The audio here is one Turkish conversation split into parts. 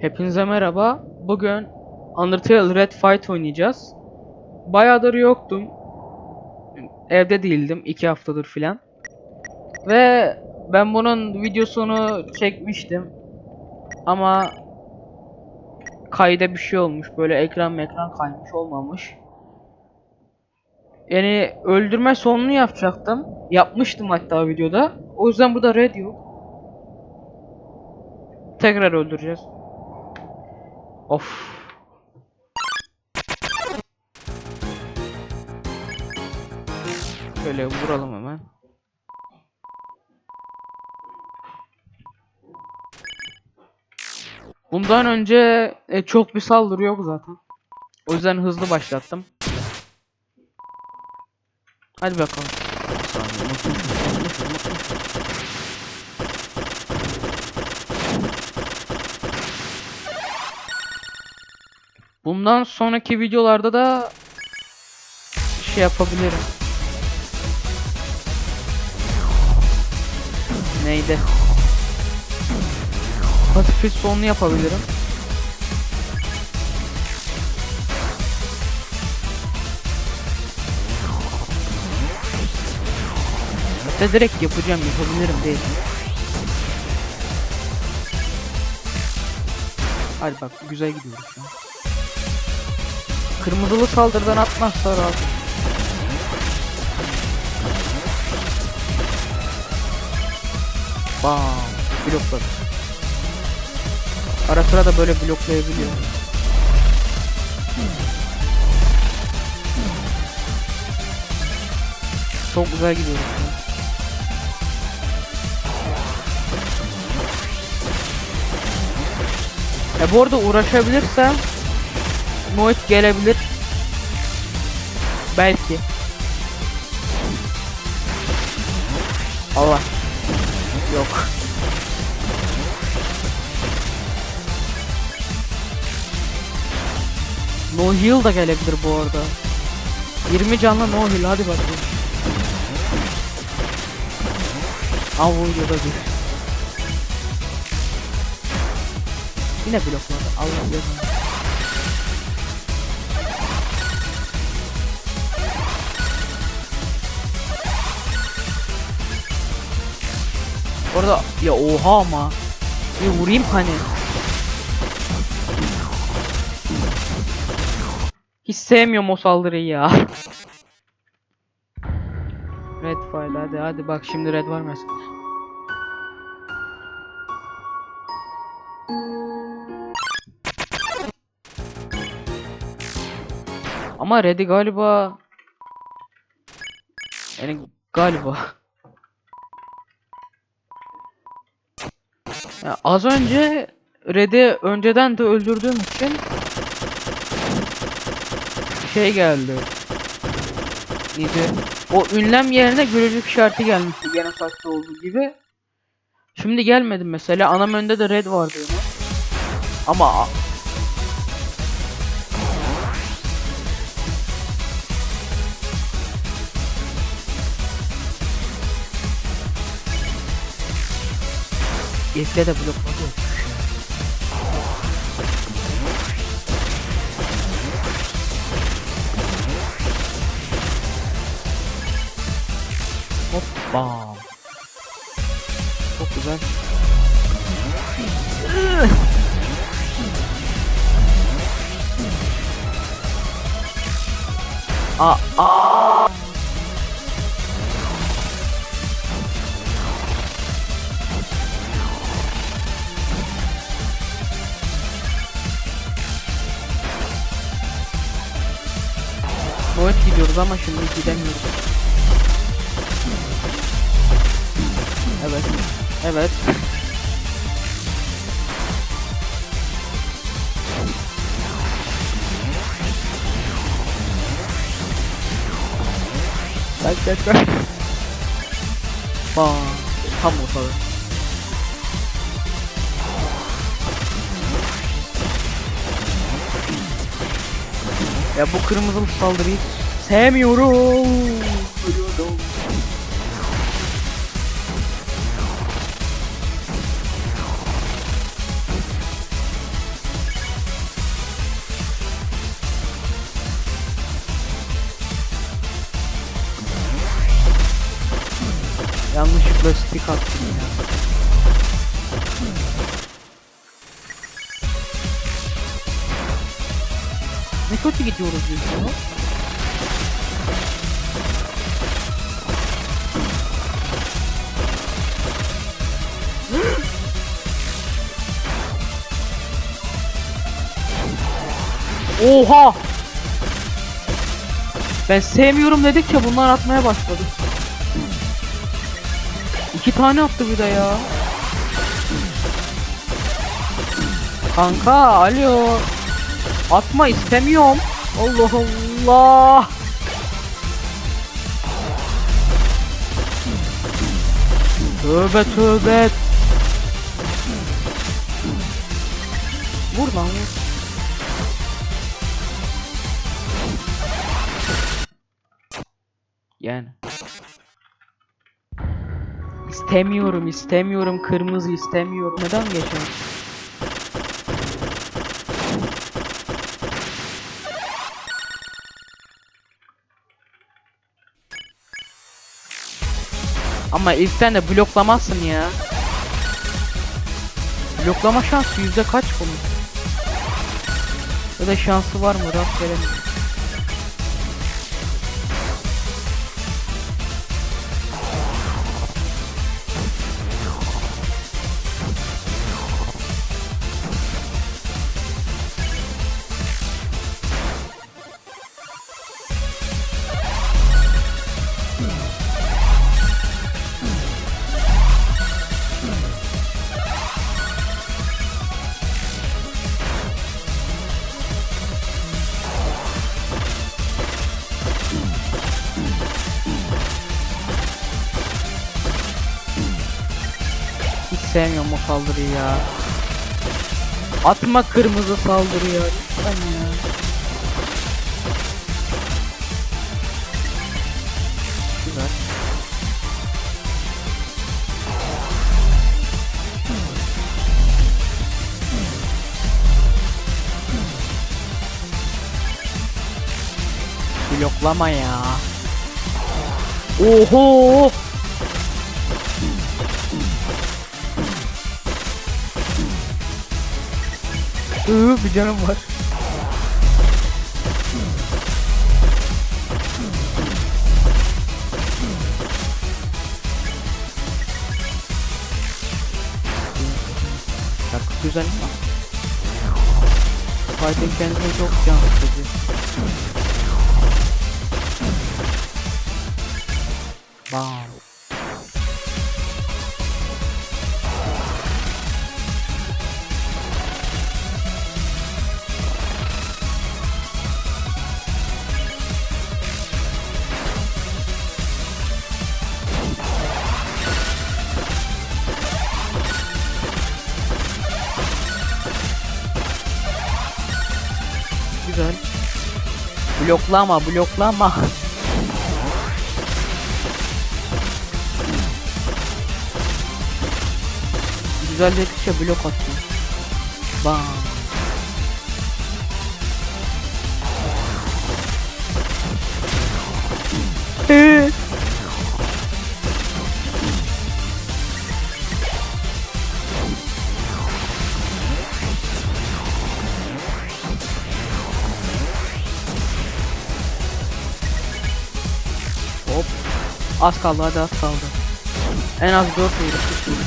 Hepinize merhaba. Bugün Undertale Red Fight oynayacağız. Bayağıdır yoktum. Evde değildim. iki haftadır filan. Ve ben bunun videosunu çekmiştim. Ama kayda bir şey olmuş. Böyle ekran ekran kaymış olmamış. Yani öldürme sonunu yapacaktım. Yapmıştım hatta videoda. O yüzden burada red yok. Tekrar öldüreceğiz. Of. Şöyle vuralım hemen. Bundan önce e, çok bir saldırı yok zaten. O yüzden hızlı başlattım. Hadi bakalım. Bundan sonraki videolarda da şey yapabilirim. Neydi? Pasifist sonunu yapabilirim. Hatta direkt yapacağım, yapabilirim değil. Hadi bak, güzel gidiyoruz şu an. Kırmızılı saldırıdan atmazsa rahat. Bam. Blokladı. Ara sıra da böyle bloklayabiliyor. Çok güzel gidiyoruz. E bu arada uğraşabilirsem Noit gelebilir. Belki. Allah. Yok. No heal da gelebilir bu arada. 20 canlı no heal hadi bakalım. Aa vuruyor da bir. Yine blokladı. Allah yazın. Orada ya oha ama. Bir vurayım hani. Hiç sevmiyorum o saldırıyı ya. Red file hadi hadi bak şimdi red var mesela. Ama red'i galiba yani galiba Az önce Red'i önceden de öldürdüğüm için şey geldi. Neydi? O ünlem yerine gülücük işareti gelmişti gene saçta olduğu gibi. Şimdi gelmedi mesela. Anam önde de Red vardı. Ama Efle de blokladı. Hoppa. Çok güzel. Aa, aa. Noet gidiyoruz ama şimdi gidemiyoruz. Evet. Evet. Kaç kaç kaç. Bam. Tam ortada. Ya bu kırmızı saldırıyı sevmiyorum. Yanlışlıkla stick attım ya. Kötü gidiyoruz biz ya. Oha! Ben sevmiyorum dedikçe bunlar atmaya başladı. İki tane attı bir de ya. Kanka alo. Atma istemiyorum. Allah Allah. Tövbe tövbe. Vur. Yani. İstemiyorum, istemiyorum. Kırmızı istemiyorum. Neden geçen? Ama ilkten de bloklamazsın ya. Bloklama şansı yüzde kaç bunun? Ya da şansı var mı? Rast veremiyorum. Sevmiyorum o saldırıyı ya. Atma kırmızı saldırı ya. Ya. Güzel. Bloklama ya. Oho! Iı bir canım var. Şarkı güzel ama. Fighting kendine çok can sıkıcı. Bam. Bloklama, bloklama. Güzel dedikçe blok atıyor. Bam. Az kaldı hadi az kaldı. En az 4 vurur. üç vurur.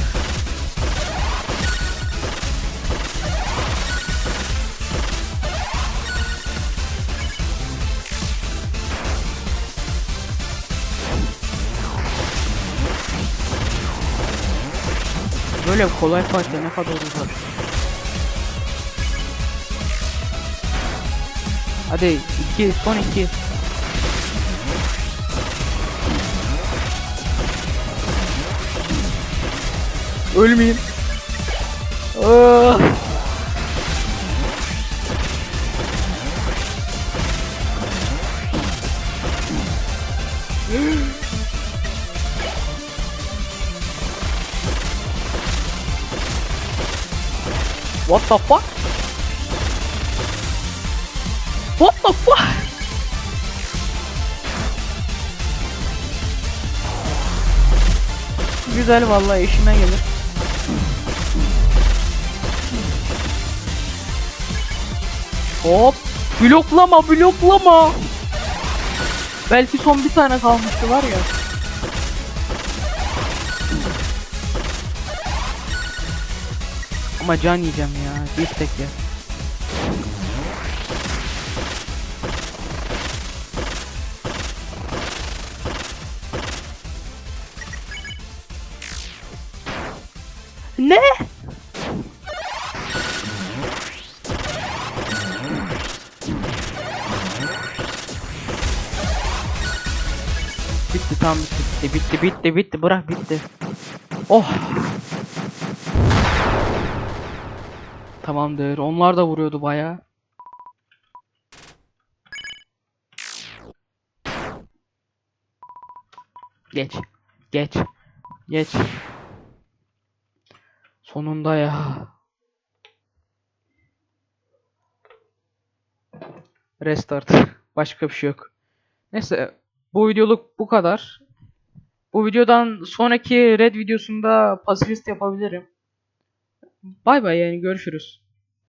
Böyle kolay fight'ta ne kadar uzar. Hadi 2 son 2. Ölmeyeyim. Ah. What the fuck? What the fuck? Güzel vallahi işime gelir. Hop. Bloklama bloklama. Belki son bir tane kalmıştı var ya. Ama can yiyeceğim ya. Bir tek ya. Bitti tam bitti bitti bitti bitti bırak bitti. Oh. Tamamdır. Onlar da vuruyordu baya. Geç. Geç. Geç. Sonunda ya. Restart. Başka bir şey yok. Neyse. Bu videoluk bu kadar. Bu videodan sonraki red videosunda pasifist yapabilirim. Bay bay yani görüşürüz.